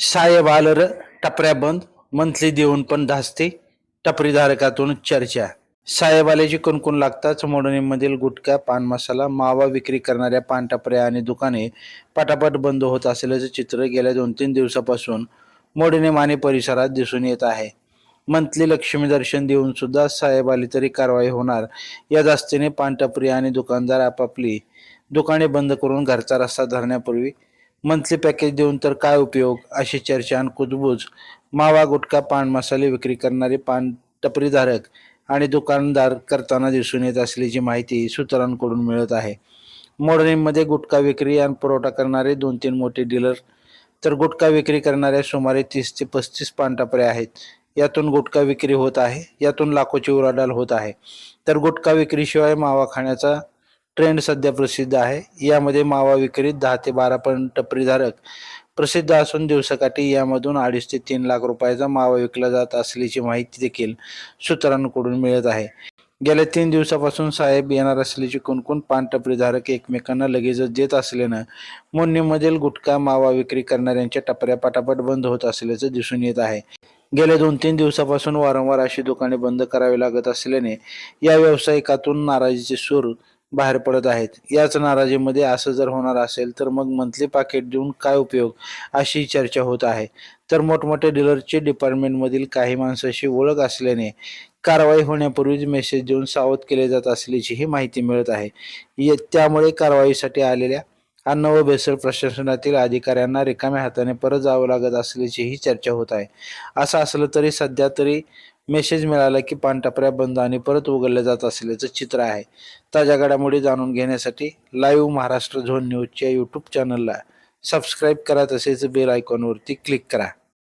साहेब आलर टपऱ्या बंद मंथली देऊन पण धास्ते टपरीधारकातून चर्चा. साहेब आल्याची कुणकुण लागताच मोडणीमधील गुटखा पान मसाला मावा विक्री करणाऱ्या पान टपऱ्या आणि दुकाने पटापट बंद होत असल्याचं चित्र गेल्या दोन तीन दिवसापासून मोडणीम आणि परिसरात दिसून येत आहे. मंथली लक्ष्मी दर्शन देऊन सुद्धा साहेब आली तरी कारवाई होणार या धास्तीने पानटपरी आणि दुकानदार आपापली दुकाने बंद करून घरचा रस्ता धरण्यापूर्वी मंथली पॅकेज देऊन तर काय उपयोग? अशी चर्चा आणि कुजबूज. मावा गुटखा पान मसाले विक्री करणारे पान टपरीधारक आणि दुकानदार करताना दिसून येत असल्याची माहिती सूत्रांकडून मिळत आहे. मोडणीमध्ये गुटखा विक्री आणि पुरवठा करणारे दोन तीन मोठे डीलर तर गुटखा विक्री करणाऱ्या सुमारे तीस ते पस्तीस पानटपऱ्या आहेत. यातून गुटखा विक्री होत आहे यातून लाखोची उराडाल होत आहे. तर गुटखा विक्रीशिवाय मावा खाण्याचा ट्रेंड सध्या प्रसिद्ध आहे. यामध्ये मावा विक्रीत दहा ते बारा पर्यंत टपरीधारक प्रसिद्ध असून दिवसाकाठी यामधून अडीच ते तीन लाख रुपयाचा मावा विकला जात असल्याची माहिती देखील सूत्रांकडून मिळत आहे. गेल्या तीन दिवसापासून साहेब येणार असल्याची कुणकुण पानटपरीधारक एकमेकांना लगेचच देत असल्यानं मोन्नीमधील गुटखा मावा विक्री करणाऱ्यांच्या टपऱ्या पटापट बंद होत असल्याचं दिसून येत आहे. गेल्या दोन तीन दिवसापासून वारंवार अशी दुकाने बंद करावी लागत असल्याने या व्यावसायिकातून नाराजीचे सूर बाहेर पडत आहेत. याच नाराजीमध्ये असं जर होणार असेल तर मग मंथली पाकिट देऊन काय उपयोग अशी चर्चा होत आहे. तर मोठमोठ्या डीलरचे डिपार्टमेंटमधील काही माणसाशी ओळख असल्याने कारवाई होण्यापूर्वीच मेसेज देऊन सावध केले जात असल्याचीही माहिती मिळत आहे. त्यामुळे कारवाईसाठी आलेल्या अन्न व भेसळ प्रशासनातील अधिकाऱ्यांना रिकाम्या हाताने परत जावं लागत असल्याचीही चर्चा होत आहे. असं असलं तरी सध्या तरी मेसेज मिळाला की पानटपऱ्या बंद आणि परत उघडल्या जात असल्याचं चित्र आहे. ताज्या घडामोडी जाणून घेण्यासाठी लाईव्ह महाराष्ट्र झोन न्यूजच्या यूट्यूब चॅनलला सबस्क्राईब करा तसेच बेल आयकॉनवरती क्लिक करा.